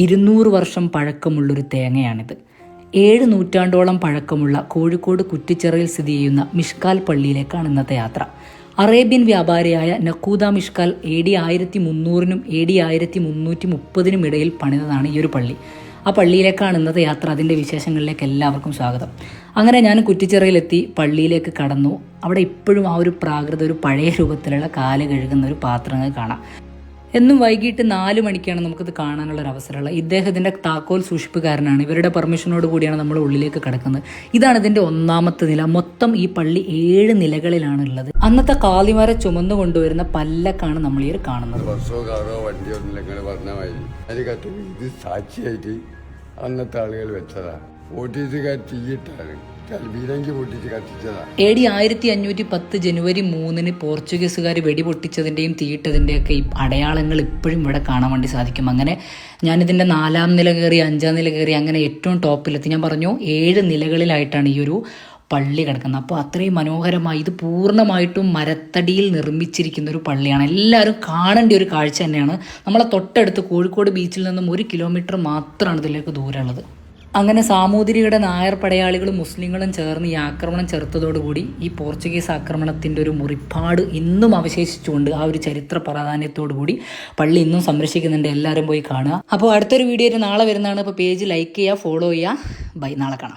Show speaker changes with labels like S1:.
S1: ഇരുന്നൂറ് വർഷം പഴക്കമുള്ളൊരു തേങ്ങയാണിത്. ഏഴ് നൂറ്റാണ്ടോളം പഴക്കമുള്ള കോഴിക്കോട് കുറ്റിച്ചിറയിൽ സ്ഥിതി ചെയ്യുന്ന മിഷ്കാൽ പള്ളിയിലേക്കാണ് ഇന്നത്തെ യാത്ര. അറേബ്യൻ വ്യാപാരിയായ നക്കൂദ മിഷ്കാൽ എ ഡി ആയിരത്തി മുന്നൂറിനും എ ഡി ആയിരത്തി മുന്നൂറ്റി മുപ്പതിനും ഇടയിൽ പണിതതാണ് ഈ ഒരു പള്ളി. ആ പള്ളിയിലേക്കാണ് ഇന്നത്തെ യാത്ര. അതിന്റെ വിശേഷങ്ങളിലേക്ക് എല്ലാവർക്കും സ്വാഗതം. അങ്ങനെ ഞാൻ കുറ്റിച്ചിറയിലെത്തി പള്ളിയിലേക്ക് കടന്നു. അവിടെ ഇപ്പോഴും ആ ഒരു പ്രാകൃത ഒരു പഴയ രൂപത്തിലുള്ള കാൽ കഴുകുന്ന ഒരു പാത്രങ്ങൾ കാണാം. എന്നും വൈകിട്ട് നാല് മണിക്കാണ് നമുക്കിത് കാണാനുള്ള ഒരു അവസരമുള്ളത്. ഇദ്ദേഹത്തിന്റെ താക്കോൽ സൂക്ഷിപ്പുകാരനാണ്. ഇവരുടെ പെർമിഷനോട് കൂടിയാണ് നമ്മൾ ഉള്ളിലേക്ക് കിടക്കുന്നത്. ഇതാണ് ഇതിന്റെ ഒന്നാമത്തെ നില. മൊത്തം ഈ പള്ളി ഏഴ് നിലകളിലാണ് ഉള്ളത് അന്നത്തെ കാലിമാരെ ചുമന്നു കൊണ്ടുവരുന്ന പല്ലക്കാണ് നമ്മൾ ഈ കാണുന്നത്.
S2: സാക്ഷിയായിട്ട് അന്നത്തെ ആളുകൾ വെച്ചതാ. ഓട്ടീസുകാർ തീയിട്ടാണ് ബീരങ്കി പൊട്ടിച്ച് കത്തിച്ചതാ
S1: എ ഡി ആയിരത്തി അഞ്ഞൂറ്റി പത്ത് ജനുവരി മൂന്നിന് പോർച്ചുഗീസുകാർ വെടിപൊട്ടിച്ചതിന്റെയും തീയിട്ടതിന്റെയൊക്കെ ഈ അടയാളങ്ങൾ ഇപ്പോഴും ഇവിടെ കാണാൻ വേണ്ടി സാധിക്കും. അങ്ങനെ ഞാനിതിന്റെ നാലാം നില കയറി അഞ്ചാം നില കയറി അങ്ങനെ ഏറ്റവും ടോപ്പിലെത്തി. ഞാൻ പറഞ്ഞു ഏഴ് നിലകളിലായിട്ടാണ് ഈ ഒരു പള്ളി കിടക്കുന്നത്. അപ്പോൾ അത്രയും മനോഹരമായി ഇത് പൂർണമായിട്ടും മരത്തടിയിൽ നിർമ്മിച്ചിരിക്കുന്ന ഒരു പള്ളിയാണ്. എല്ലാവരും കാണേണ്ട ഒരു കാഴ്ച തന്നെയാണ്. നമ്മളെ തൊട്ടടുത്ത് കോഴിക്കോട് ബീച്ചിൽ നിന്നും ഒരു കിലോമീറ്റർ മാത്രമാണ് ഇതിലേക്ക് ദൂരമുള്ളത്. അങ്ങനെ സാമൂതിരിയുടെ നായർ പടയാളികളും മുസ്ലിങ്ങളും ചേർന്ന് ഈ ആക്രമണം ചെറുത്തതോടുകൂടി ഈ പോർച്ചുഗീസ് ആക്രമണത്തിന്റെ ഒരു മുറിപ്പാട് ഇന്നും അവശേഷിച്ചുകൊണ്ട് ആ ഒരു ചരിത്ര പ്രാധാന്യത്തോടു കൂടി പള്ളി ഇന്നും സംരക്ഷിക്കുന്നുണ്ട്. എല്ലാവരും പോയി കാണുക. അപ്പോൾ അടുത്തൊരു വീഡിയോ നാളെ വരുന്നതാണ്. അപ്പോൾ പേജ് ലൈക്ക് ചെയ്യുക ഫോളോ ചെയ്യുക. ബൈ. നാളെ കാണാം.